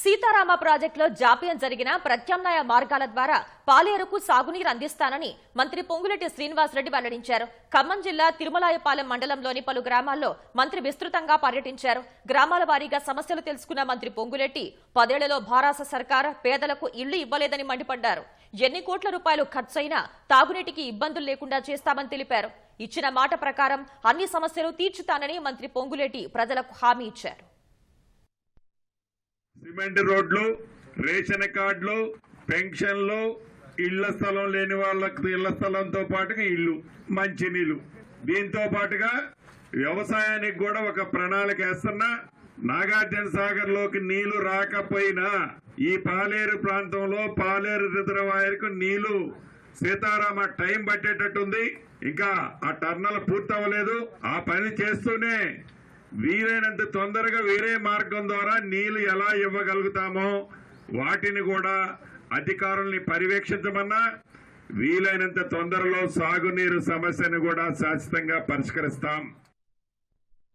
సీతారామ ప్రాజెక్టులో జాప్యం జరిగిన ప్రత్యామ్నాయ మార్గాల ద్వారా పాలేరుకు సాగునీరు అందిస్తానని మంత్రి పొంగులెట్టి శ్రీనివాసరెడ్డి వెల్లడించారు. ఖమ్మం జిల్లా తిరుమలాయపాలెం మండలంలోని పలు గ్రామాల్లో మంత్రి విస్తృతంగా పర్యటించారు. గ్రామాల వారీగా సమస్యలు తెలుసుకున్న మంత్రి పొంగులెట్టి పదేళ్ళలో భారాస సర్కార్ పేదలకు ఇళ్ళు ఇవ్వలేదని మండిపడ్డారు. ఎన్ని కోట్ల రూపాయలు ఖర్చయినా తాగునీటికి ఇబ్బందులు లేకుండా చేస్తామని తెలిపారు. ఇచ్చిన మాట ప్రకారం అన్ని సమస్యలు తీర్చుతానని మంత్రి పొంగులేటి ప్రజలకు హామీ ఇచ్చారు. సిమెంట్ రోడ్లు రేషన్ కార్డులు పెన్షన్లు ఇళ్ళ స్థలం లేని వాళ్ళకి ఇళ్ళ స్థలంతో పాటుగా ఇల్లు మంచినీళ్ళు. దీంతో పాటుగా వ్యవసాయానికి కూడా ఒక ప్రణాళిక వేస్తున్నా నాగార్జున సాగర్లోకి నీళ్ళు రాకపోయినా ఈ పాలేరు ప్రాంతంలో పాలేరు రిజర్వాయర్కు నీళ్ళు సీతారామ టైం పట్టేటట్టుంది. ఇంకా ఆ టర్నల్ పూర్తవ్వలేదు. ఆ పని చేస్తూనే వీలైనంత తొందరగా వేరే మార్గం ద్వారా నీళ్ళు ఎలా ఇవ్వగలుగుతామో వాటిని కూడా అధికారుల్ని పర్యవేక్షించమన్నా వీలైనంత తొందరలో సాగునీరు సమస్యను కూడా శాశ్వతంగా పరిష్కరిస్తాం.